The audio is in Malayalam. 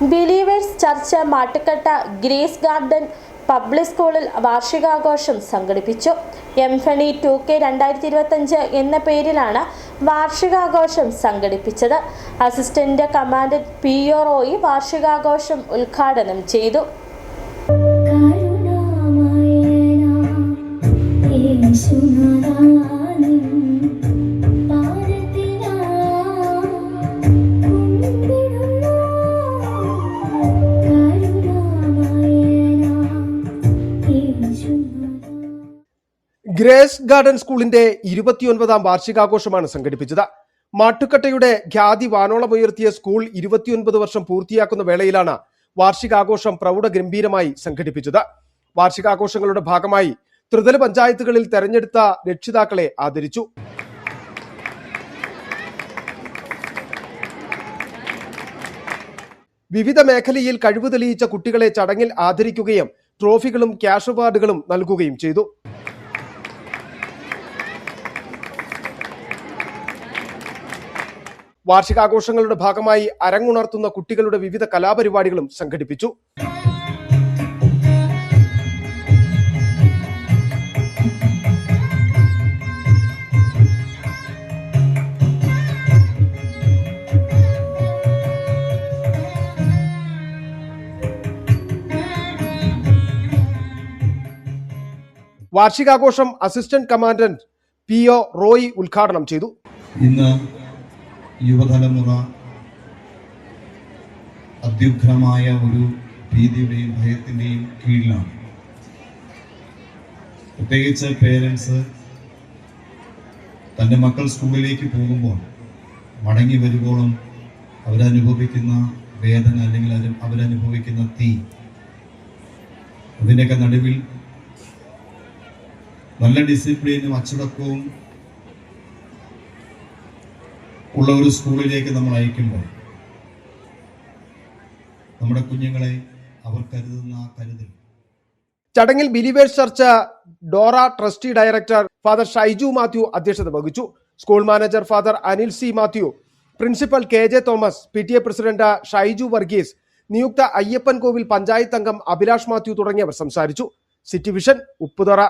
Believers church Mattukatta grace garden public സ്കൂളിൽ വാർഷികാഘോഷം സംഘടിപ്പിച്ചു. എം ഫണി ടു കെ രണ്ടായിരത്തി ഇരുപത്തഞ്ച് എന്ന പേരിലാണ് വാർഷികാഘോഷം സംഘടിപ്പിച്ചത്. Assistant commandant P O Roy വാർഷികാഘോഷം ഉദ്ഘാടനം ചെയ്തു. ഗ്രേസ് ഗാർഡൻ സ്കൂളിന്റെ ഇരുപത്തിയൊൻപതാം വാർഷികാഘോഷമാണ് സംഘടിപ്പിച്ചത്. മാട്ടുക്കട്ടയുടെ ഖ്യാതി വാനോളമുയർത്തിയ സ്കൂൾ ഇരുപത്തിയൊൻപത് വർഷം പൂർത്തിയാക്കുന്ന വേളയിലാണ് വാർഷികാഘോഷം പ്രൗഢഗംഭീരമായി സംഘടിപ്പിച്ചത്. വാർഷികാഘോഷങ്ങളുടെ ഭാഗമായി ത്രിതല പഞ്ചായത്തുകളിൽ തെരഞ്ഞെടുത്ത രക്ഷിതാക്കളെ ആദരിച്ചു. വിവിധ മേഖലയിൽ കഴിവ് തെളിയിച്ച കുട്ടികളെ ചടങ്ങിൽ ആദരിക്കുകയും ട്രോഫികളും ക്യാഷ് അവാർഡുകളും നൽകുകയും ചെയ്തു. വാർഷികാഘോഷങ്ങളുടെ ഭാഗമായി അരങ്ങുണർത്തുന്ന കുട്ടികളുടെ വിവിധ കലാപരിപാടികളും സംഘടിപ്പിച്ചു. വാർഷികാഘോഷം assistant commandant P O Roy ഉദ്ഘാടനം ചെയ്തു. ഇന്ന് യുവതലമുറ അത്യുഗ്രമായ ഒരു ഭീതിയുടെയും ഭയത്തിന്റെയും കീഴിലാണ്. പ്രത്യേകിച്ച് പേരൻസ് തന്റെ മക്കൾ സ്കൂളിലേക്ക് പോകുമ്പോൾ മടങ്ങി വരുമ്പോഴും അവരനുഭവിക്കുന്ന വേദന അല്ലെങ്കിൽ അവരനുഭവിക്കുന്ന തീ അതിന്റെയൊക്കെ നടുവിൽ നല്ല ഡിസിപ്ലിനും അച്ചടക്കവും ഉള്ള ഒരു സ്കൂളിലേക്ക് നമ്മൾ അയക്കുമ്പോൾ നമ്മുടെ കുഞ്ഞുങ്ങളെ അവർ കരുതുന്ന കരുതൽ. ചടങ്ങിൽ believers church Dora trustee director father Shaiju Mathew അധ്യക്ഷത വഹിച്ചു. School manager father Anil C Mathew principal K J Thomas P T A president Shaiju Varghese നിയുക്ത അയ്യപ്പൻ കോവിൽ പഞ്ചായത്ത് അംഗം അഭിലാഷ് മാത്യു തുടങ്ങിയവർ സംസാരിച്ചു. City vision Upputhara.